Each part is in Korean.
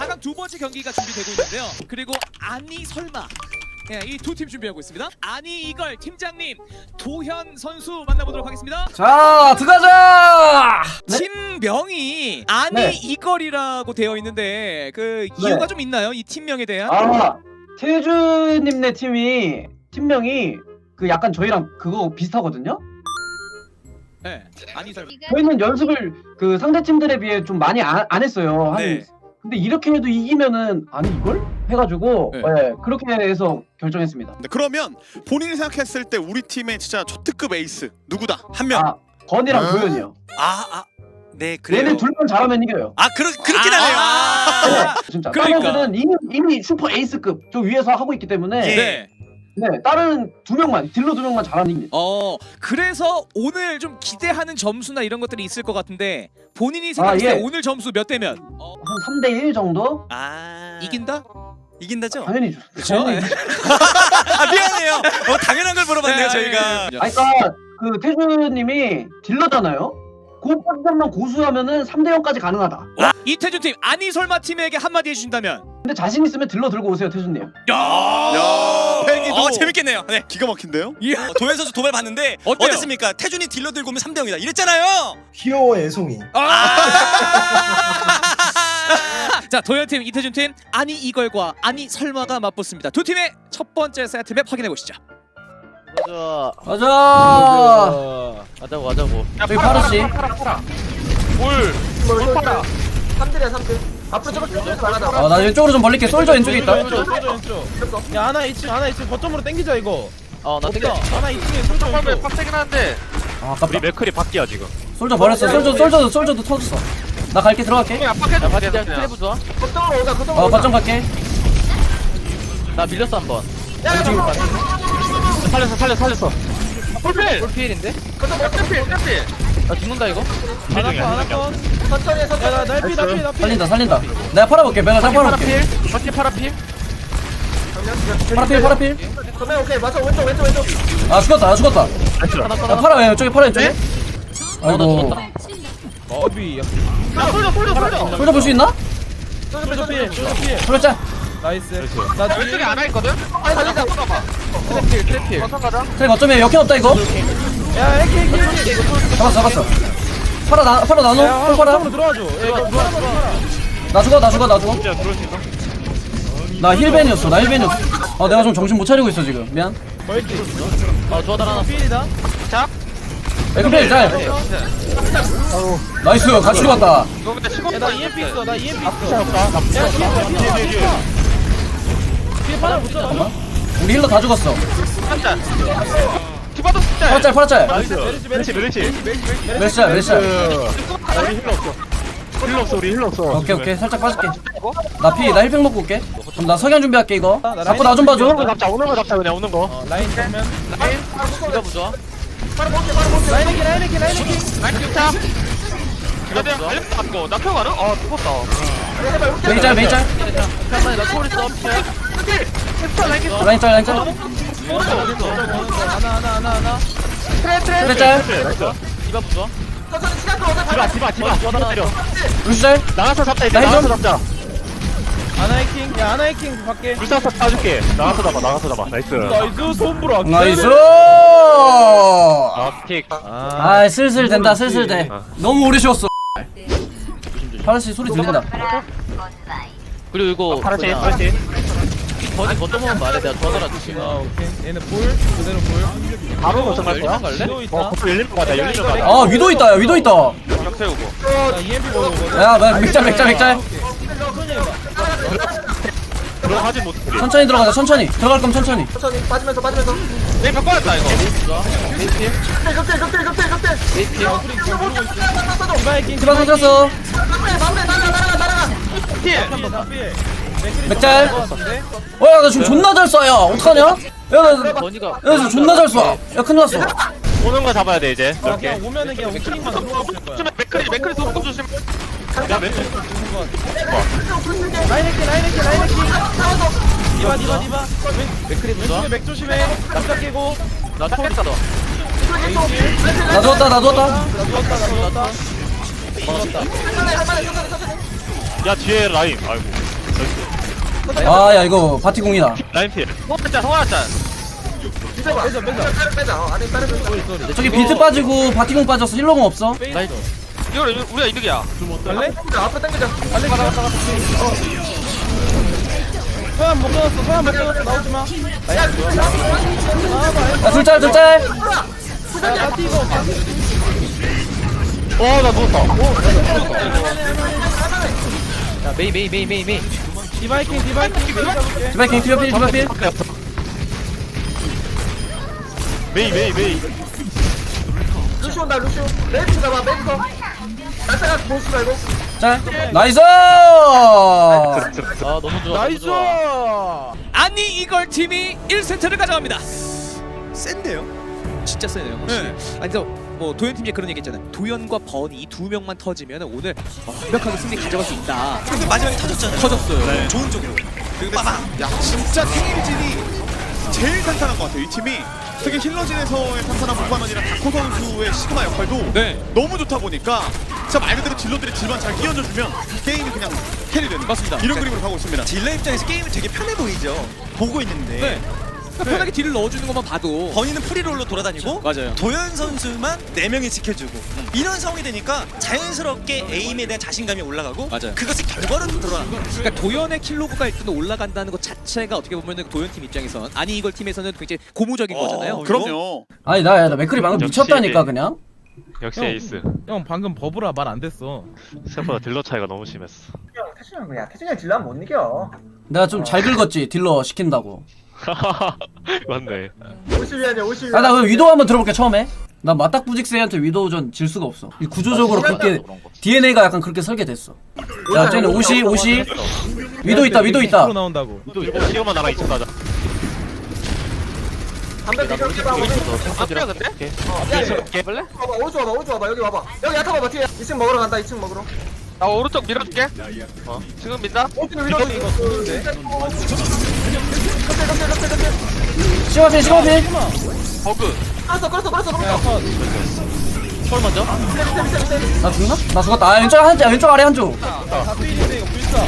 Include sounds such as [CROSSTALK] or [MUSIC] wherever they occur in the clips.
4강 두 번째 경기가 준비되고 있는데요. 그리고 아니 설마 예, 이두 팀 준비하고 있습니다. 아니 이걸 팀장님 도현 선수 만나보도록 하겠습니다. 자 들어가자 네? 팀명이 아니 네. 이걸이라고 되어 있는데 그 네. 이유가 좀 있나요? 이 팀명에 대한? 아 태주님네 팀이 팀명이 그 약간 저희랑 그거 비슷하거든요 네. 아니 설마. 저희는 연습을 그 상대 팀들에 비해 좀 많이 안, 안 했어요 한 네. 근데 이렇게 해도 이기면은 아니 이걸 해가지고 네. 네, 그렇게 해서 결정했습니다 네, 그러면 본인이 생각했을 때 우리 팀의 진짜 초특급 에이스 누구다? 한 명. 아 건이랑 어? 도현이요 아, 아. 네, 그래요. 얘네 둘만 잘하면 이겨요 아, 그렇 그렇긴 하네요. 아, 진짜 그러니까. 다른 애들은 이미, 이미 슈퍼 에이스급 저 위에서 하고 있기 때문에 예. 네. 네 다른 두 명만 딜러 두 명만 잘하는 이깁니다 어 그래서 오늘 좀 기대하는 점수나 이런 것들이 있을 것 같은데 본인이 생각했을 아, 때 예. 오늘 점수 몇 대면 어, 한 3대 1 정도 아. 이긴다? 이긴다죠? 당연히 죠 그쵸? 당연히 아, 미안해요. 어, 당연한 걸 물어봤네요, 네, 저희가. 네. 아니 그러니까 그 태주님이 딜러잖아요. 그 포지션만 고수하면은 3대 0까지 가능하다. 이태준 팀 아니 설마 팀에게 한마디 해주신다면 근데 자신 있으면 딜러 들고 오세요, 태주님. 야, 팽이도 어, 재밌겠네요. 네. 기가 막힌데요? 이야. 어, 도현 선수 도발 봤는데 어때요? 어땠습니까? 태준이 딜러 들고 오면 3대 0이다. 이랬잖아요. 귀여워 애송이 [LAUGHS] 자 도현 팀 이태준 팀 아니 이걸과 아니 설마가 맞붙습니다 두 팀의 첫 번째 세트 맵 확인해 보시죠 가자. 가자. 가자고 가자고. 저기 파라 씨. 아, 나 왼쪽으로 좀 벌릴게. 솔저 왼쪽에 있다. 야 하나 2층 하나 2층 거점으로 땡기자 이거 어나 땡겨. 하나 2층에 솔져 왼쪽 빡세긴 한데. 아, 아깝다. 우리 맥클이 바뀌야 지금. 솔저 버렸어. 솔저 솔저도 솔저도 터졌어. 나 갈게 들어갈게. 야 바디야 트레브 좋아. 어, 거점 갈게. 나 밀렸어 한 번. 살렸어 살렸어 살렸어. 폴필. 폴필인데? 나 죽는다 이거. 하나 건 천천히 해서 야나 날피 날피 날피 살린다, 살린다. 내가 팔아볼게. 내가 딱 팔아볼게. 파라필. 파티 파라필. 파라필, 파라필. 오케이 맞아 왼쪽 왼쪽 왼쪽 아, 죽었다. 아, 죽었다. 하나 야, 하나. 파라 왼쪽에 파라 왼쪽에. 어나 아이고. 죽었다. 어비 솔저 볼수 있나? 솔져 피해 솔져 피해 솔저 짤. 나이스 나 뒤에 하나 있거든. 아니 살리자. 트래필 트래필. 트랙 어쩌면 역행 없다 이거. 야 해키 해키 잡았어, 잡았어. 파라 나. 야폴 파라. 거점으로 들어와줘 야 이거 들어와 들어와 나 죽어, 나 죽어, 나 죽어. 나 힐벤이었어, 나 힐벤이었어. 아, 내가 좀 정신 못 차리고 있어 지금. 미안. 멀티 아 좋아 달아나. 필이다 에그필 짤. 나이스, 같이 죽었다. 야나 EMP 있어 나 EMP 있어 야 뒤에 뒤에 뒤에 파라 잠깐만. 우리 힐러 다 죽었어. 키바도 진짜. 파라 짤, 파라 짤. 메르시 메르시 메르시 몇 짤, 몇 짤. 힐러 없어 우리 힐러 없어. 오케이, 오케이. 살짝 빠질게. 나 피, 나 힐팩 먹고 올게. 그럼 나 석양 준비할게 이거. 나 자꾸 나 좀 봐줘. 잡자 오는 거 잡자 그냥 오는 거. 어 라인 정면 키가 부좋아. 라인 해키 라인 해키 라인 해키 키가 부좋아. 이거 나표 가능? 아 죽었다. 메이 짤, 메이 짤. 잠깐만 나 초월 있어. 라인 짤, 라인 짤. 하나 하나 하나 하나 그래 짤. 디바 부좋아. 디바 디바 디바 디바 때려. 루시 짤. 나가서 잡자 나힐 좀. 잡자. 하나 해킹 야 하나 해킹 밖에 불사서 따줄게. 나가서 잡아 나가서 잡아. 나이스. 나이스 손불어 나이스. 아 픽. 아, 슬슬 된다, 슬슬 돼. 너무 오래 쉬었어. 파라 씨 소리 들린다. 그리고 이거 파란색, 그냥 파란색. 버니 거점만 말해 내가 전화라 주시면. 아 오케이 얘는 볼 그대로 볼 바로 거점 갈 거야? 갈래? 위도 있다 어, 거점 열리는 거 같아. 열리는 거 같아. 아, 위도 있다, 야, 위도 있다. 격 세우고. 나 EMP 보고 오거든 야, 나 맥짤, 맥짤, 맥짤. 들어가지 못. 천천히 들어가자, 천천히. 들어갈 거면 천천히. 내 바꿔왔다 이거. 디바 해킹 디바 터졌어. 피해 다 피해 맥짤. 같은 데 어, 야, 나 지금 존나 잘 쏴, 야. 어떡하냐? 야, 나, 나, 야, 버니가. 지금 존나 잘 쏴. 야, 큰일 났어. 오는 거 잡아야 돼 이제. 아, 그냥 오면은 그냥 우클릭만 들어가 주는 거야 맥크리 맥크리 도로 조심. 야 왼쪽. 라인 해킹 라인 해킹 라인 해킹 디바 디바 디바 맥크리. 왼쪽에 맥 조심해 깜짝 깨고 나 초월 너. 나 누웠다, 나 누웠다. 나 누웠다 나 누웠다 야 뒤에 라인. 아이고. 아 야 이거 바티공이다. 라인 필. 송환자 송환자 빼자 빼자. 빼자 빼자. 어 안에 다른 거 저기 비트 빠지고 바티공 빠졌어 힐러공 없어? 나이스 이거 우리가 이득이야. 갈래? 앞에 당기자. 빨리 가라 가라 소환 못 끊었어. 소환 못 끊었어. 나오지마. 야 둘짤 둘짤. 야 뛰고. 어나 누웠어 야 메이 메이 메이 메이 메이 디바이킹 디바이킹. 디바이킹 디바이킹 디바필 디바필. 메이 메이 메이. 루시오 나 루시오 레이트 잡아 레이트 날짜가 보스 말고. 짤 나이스! 아 너무 좋아 나이스! 아니 이걸 팀이 1세트를 가져갑니다. 센데요? 진짜 세네요. 확실히. 아니 저 뭐 도현 팀이 그런 얘기 했잖아요. 도현과 번이 두 명만 터지면 오늘 어, 완벽하게 승리 가져갈 수 있다. 근데 마지막에 터졌잖아요. 터졌어요. 좋은 쪽으로. 근데 야 진짜 케이진이 제일 탄탄한 것 같아요 이 팀이 특히 힐러진에서의 탄탄한 목화면이랑 다코 선수의 시그마 역할도 네. 너무 좋다 보니까 진짜 말 그대로 딜러들의 질만 잘 끼얹어주면 게임이 그냥 캐리 되는 맞습니다. 이런 네. 그림으로 가고 있습니다 딜러 입장에서 게임이 되게 편해 보이죠. 보고 있는데 네. 그러니까 편하게 딜을 넣어주는 것만 봐도 버니는 프리롤로 돌아다니고 맞아요. 도현 선수만 네 명이 지켜주고 이런 상황이 되니까 자연스럽게 에임에 대한 자신감이 올라가고 맞아요. 그것이 결과로 드러나는 거예요. 그러니까 도현의 킬로그가 일단 올라간다는 것 자체가 어떻게 보면 도현 팀 입장에선 아니 이걸 팀에서는 굉장히 고무적인 어, 거잖아요. 그럼요 아니 나야 나 맥클이 방금 역시 미쳤다니까 그냥 역시 형. 에이스 형 방금 버브라 말 안 됐어 생각보다 딜러 차이가 너무 심했어 태준형 그냥 태준형 딜라면 못 이겨 내가 좀 잘 긁었지 딜러 시킨다고 [LAUGHS] 맞네. 50이 아니야 50이. 아나 그럼 위도우 한번 들어볼게 처음에. 나 맞닥부직세한테 위도우전 질 수가 없어. 이 구조적으로 그렇게 DNA가 약간 그렇게 설계됐어. 야 쟤는 옷이 옷이 위도 있다 위도 있다. 프로 나온다고 또 이거 시간만 나랑 2층 가자. 담배 뒤집어 앞이야 근데? 깨볼래? 봐봐 오른쪽 와봐 오른쪽 와봐. 여기 와봐. 여기 야타 봐봐 뒤에. 2층 먹으러 간다 2층 먹으러. 나 오른쪽 밀어줄게. 어. 지금 민다? 오른쪽 위로 이거 좋은데 시마필 시마필 버그. 끌었어 끌었어 끌었어. 끌었어 설 먼저. 나 죽나? 나 죽었다. 아 왼쪽 한쪽 왼쪽 아래 한쪽. 다 필인데 이거 불사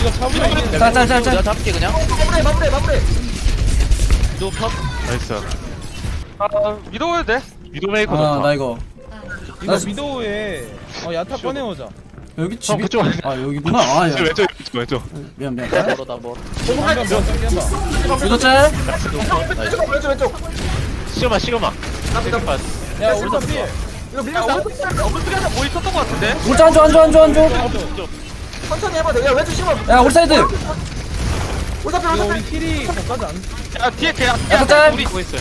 이거 잡으면 이기는데 짤짤짤짤 내가 잡을게 그냥. 마무리 마무리 마무리 위도 컷. 나이스. 아, 위도 해도 돼? 위도 메이커 아나 좋다. 이거. 이거 나- 위도우에 어 야타 꺼내오자 여기 형 집이 그쪽 아니야 아 여기구나. 아 야. 왼쪽 왼쪽 왼쪽 미안 미안. 멀어 나 멀어. 짤 왼쪽 왼쪽 왼쪽 시그마 시그마. 나야 오른쪽 필. 이거 밀렸다 오른쪽에 하나 뭐 있었던 거 같은데? 울자 한쪽 한쪽 한쪽 한쪽. 천천히 해봐. 야 왼쪽 심어 야 오사필 어, 오사필 우리 킬이 거기까지 안 야 뒤에 걔야 야타 짤. 우리 뭐 있어요?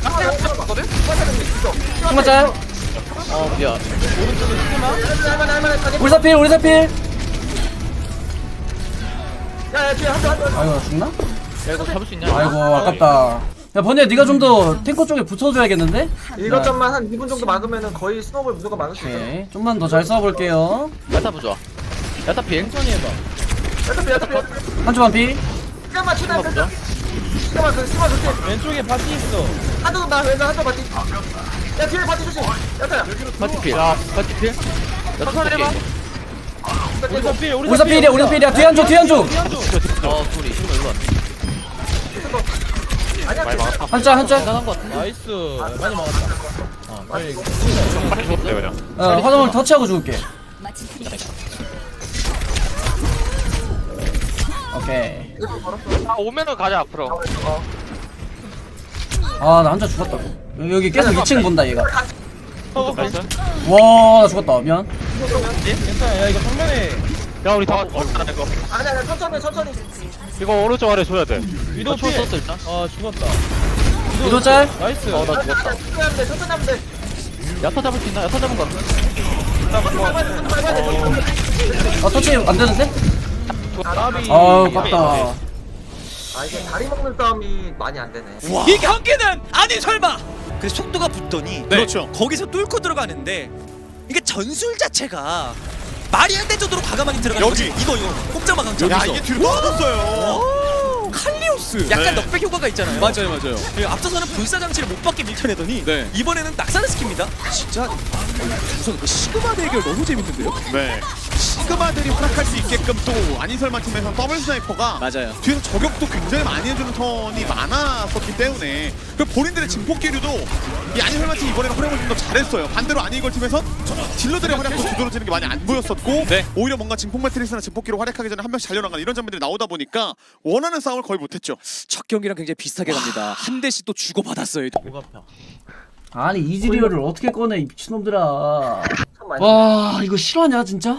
거든? 승마 짤 어 미안. 할만해 할만해 가게 울사필 울사필. 야야 뒤에 한쪽 아이고 죽나? 야 이거 잡을 수 있냐? 아이고 아깝다. 야 번이야 네가 좀 더 탱커 쪽에 붙어줘야겠는데? 이것 점만 한 2분 정도 막으면은 거의 스노우볼 무조건 막을 수 있어 오케이. 좀만 더 잘 싸워볼게요. 야타 부좋아 야타 필 천천히 해봐. 야타필 야타필 한쪽 한피. 시그마 최대한 부 시간만 그 시간만 그렇게 왼쪽에 바티 있어. 한쪽 나 왼쪽 한쪽 바티. 야 뒤에 바티 조심. 야타야 파티 필? 파티 필. 야타 쏠게 오사필 울사필이야 울사필이야. 뒤에 한쪽 뒤에 한쪽. 어 둘이. 이거 일로 와. 아니야 많이 막았다. 한짝 한짝 대단한 거 같은데? 나이스. 많이 막았다. 어 빨리 이거. 빨리 죽었대 그냥. 어, 화장을 터치하고 죽을게. 오케이 아 오면은 가자 앞으로. 아나 한자 죽었다. 여기, 여기 계속 2층 본다 얘가. 나이스. 와 나 죽었다. 미안. 괜찮아 야 이거 정면에. 야 우리 다어 얼마나 이거. 아니야 아니야 천천히 천천히. 이거 오른쪽 아래 줘야 돼. 위도 초필 썼어 일단. 아 죽었다. 위도 짤? 나이스. 어나 죽었다. 천천히 하면 돼 천천히 하면 돼. 야타 잡을 수 있나? 야타 잡은 거 같은데? 아 터치 안 되는데? 나비. 아우 깝다. 아 이게 다리 먹는 싸움이 많이 안 되네. 이 경기는 아니 설마. 그 속도가 붙더니 그렇죠. 거기서 뚫고 들어가는데 이게 전술 자체가 말이 안될 정도로 과감하게 들어가는 여기. 거지. 이거 이거. 꼼짝마 강점 야 이게 뒤로 떨어졌어요. 칼리오스. 약간 네. 넉백 효과가 있잖아요. 맞아요 맞아요. 그 앞서서는 불사 장치를 못 받게 밀쳐내더니 네. 이번에는 낙사를 시킵니다. 진짜? 우선 그 시그마 대결 너무 재밌는데요. 네 시그마들이 활약할 수 있게 있게끔 또 아니설마 팀에서 더블 스나이퍼가 맞아요. 뒤에서 저격도 굉장히 많이 해주는 턴이 많았었기 때문에 그 본인들의 진폭기류도 이 아니설마 팀 이번에는 활용을 좀 더 잘했어요. 반대로 아니걸 팀에선 딜러들의 활약도 두드러지는 게 많이 안 보였었고 네. 오히려 뭔가 진폭 매트리스나 진폭기로 활약하기 전에 한 명씩 달려나가는 이런 장면들이 나오다 보니까 원하는 싸움을 거의 못했죠. 첫 경기랑 굉장히 비슷하게 갑니다. 한 대씩 또 주고 받았어요. 아니 이즈리얼을 어떻게 꺼내 이 미친놈들아 와 이거 실화냐 진짜?